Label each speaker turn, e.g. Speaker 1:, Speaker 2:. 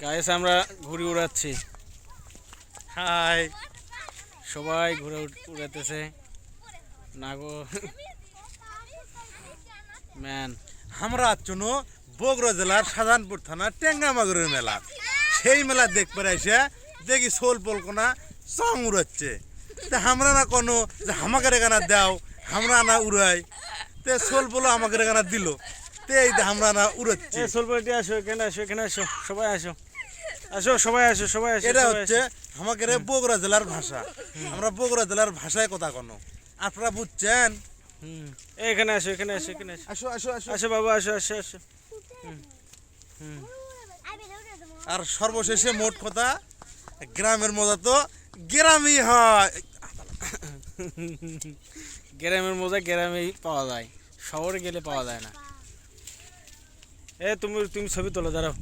Speaker 1: Guys আমরা ঘুড়ি উড়াচ্ছি। High সবাই ঘুরে উড়- উড়াতেছে নাগো। ম্যান
Speaker 2: আমরা আচ্ছন বগুড়া জেলার শাহজাহানপুর থানা টেঙ্গামাগুরের মেলা। সেই মেলা দেখতে এসে দেখি সোল পলকোনা চং উড়াচ্ছে। তা আমরা না কোনো যে আমাকে গানা দাও, আমরা না উড়াই। তে সোল পলো আমাকে গানা দিল। তে এই আমরা না উড়াচ্ছি।
Speaker 1: সোলপাটি আসো এখানে আসো এখানে আসো সবাই আসো। আসো সবাই আসো সবাই আসো
Speaker 2: এটা হচ্ছে। আমাকে বগুড়া জেলার ভাষা। আমরা বগুড়া জেলার ভাষায় কথা কোনো। আপনারা বুঝছেন?
Speaker 1: হুম। এখানে আসো এখানে আসো এখানে আসো।
Speaker 2: আসো আসো আসো।
Speaker 1: আসো বাবা আসো আসো আসো।
Speaker 2: আর সর্বশেষে মোট কথা গ্রামের মজা তো গ্রামই হয়।
Speaker 1: গ্রামের মজা গ্রামেই পাওয়া যায়। শহরে গেলে পাওয়া যায় না। এ তুমি তুমি ছবি তোলো দাঁড়াও।